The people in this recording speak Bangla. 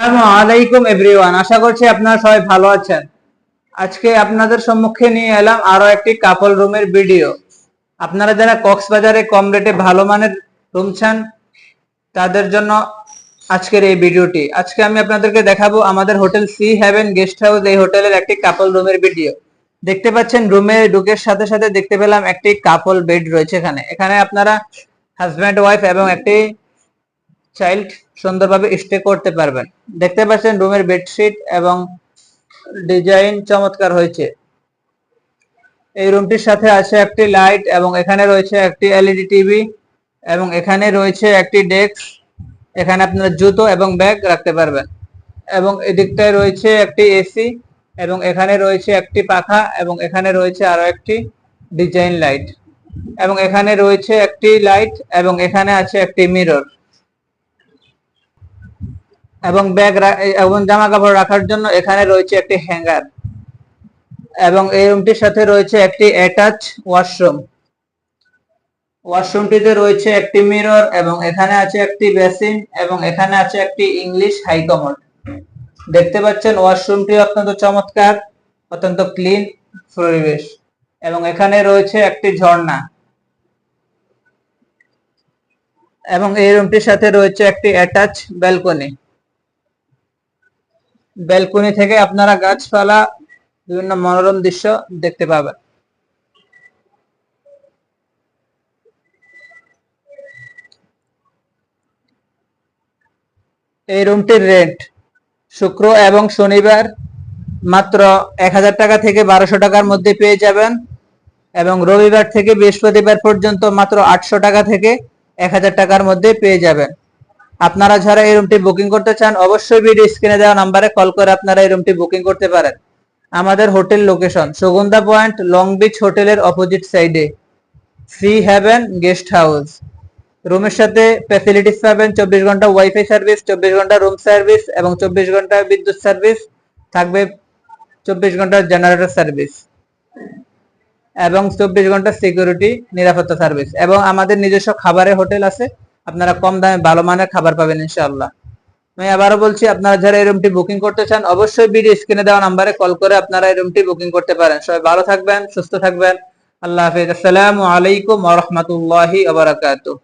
আলাইকুম এভরিওয়ান, আশা করছি আপনারা সবাই ভালো আছেন। আজকে আপনাদের সম্মুখে নিয়ে এলাম আরও একটি কাপল রুমের ভিডিও আপনারা যারা কক্সবাজারে কম রেটে ভালো মানের রুম চান, তাদের জন্য আজকের এই ভিডিওটি আজকে আমি আপনাদেরকে দেখাবো আমাদের hotel sea heaven guest house, এই হোটেলের একটি কাপল রুমের ভিডিও দেখতে পাচ্ছেন রুমে ঢুকের সাথে সাথে দেখতে পেলাম একটি কাপল বেড রয়েছে এখানে। এখানে আপনারা হাজব্যান্ড ওয়াইফ এবং একটি চাইল্ড সুন্দরভাবে স্টে করতে পারবেন। দেখতে পাচ্ছেন রুমের বেডশিট এবং ডিজাইন চমৎকার হয়েছে। এই রুমটির সাথে আছে একটি লাইট এবং এখানে রয়েছে একটি এলইডি টিভি এবং এখানে রয়েছে একটি ডেস্ক এখানে আপনারা জুতো এবং ব্যাগ রাখতে পারবেন এবং এদিকটায় রয়েছে একটি এসি এবং এখানে রয়েছে একটি পাখা এবং এখানে রয়েছে আরও একটি ডিজাইন লাইট এবং এখানে রয়েছে একটি লাইট এবং এখানে আছে একটি মিরর এবং ব্যাগ এবং জামা কাপড় রাখার জন্য এখানে রয়েছে একটি হ্যাঙ্গার এবং এই রুমটির সাথে রয়েছে একটি অ্যাটাচ ওয়াশরুম। ওয়াশরুমটিতে রয়েছে একটি মিরর এবং এখানে আছে একটি বেসিন এবং এখানে আছে একটি ইংলিশ হাই কমোড দেখতে পাচ্ছেন ওয়াশরুমটি অত্যন্ত চমৎকার, অত্যন্ত ক্লিন পরিবেশ এবং এখানে রয়েছে একটি ঝর্ণা এবং এই রুমটির সাথে রয়েছে একটি অ্যাটাচ ব্যালকনি। ব্যালকনি থেকে আপনারা গাছপালা বিভিন্ন মনোরম দৃশ্য দেখতে পাবেন। এই রুমটির রেন্ট শুক্র এবং শনিবার মাত্র এক হাজার টাকা থেকে বারোশো টাকার মধ্যে পেয়ে যাবেন এবং রবিবার থেকে বৃহস্পতিবার পর্যন্ত মাত্র আটশো টাকা থেকে এক হাজার টাকার মধ্যে পেয়ে যাবেন। আপনারা যারা এই রুমটি বুকিং করতে চান, অবশ্যই ভিডিও স্ক্রিনে দেওয়া নাম্বারে কল করে আপনারা এই রুমটি বুকিং করতে পারেন। আমাদের hotel location Sugandha point long beach হোটেলের অপোজিট সাইডে ফ্রি হ্যাভেন গেস্ট হাউস রুমের সাথে ফ্যাসিলিটিস পাবেন চব্বিশ ঘণ্টা ওয়াইফাই সার্ভিস চব্বিশ ঘণ্টা রুম সার্ভিস এবং চব্বিশ ঘণ্টা বিদ্যুৎ সার্ভিস থাকবে চব্বিশ ঘণ্টা জেনারেটর সার্ভিস এবং চব্বিশ ঘণ্টা সিকিউরিটি নিরাপত্তা সার্ভিস এবং আমাদের নিজস্ব খাবারের হোটেল আছে। আপনারা কম দামে ভালো মানের খাবার পাবেন ইনশাআল্লাহ। আমি আবারও বলছি, আপনারা যারা এই রুমটি বুকিং করতে চান, অবশ্যই ভিডিও স্ক্রিনে দেওয়া নাম্বারে কল করে আপনারা এই রুমটি বুকিং করতে পারেন। সবাই ভালো থাকবেন, সুস্থ থাকবেন। আল্লাহ হাফিজ। আসসালামু আলাইকুম ওয়া রাহমাতুল্লাহি ওয়া বারাকাতুহু।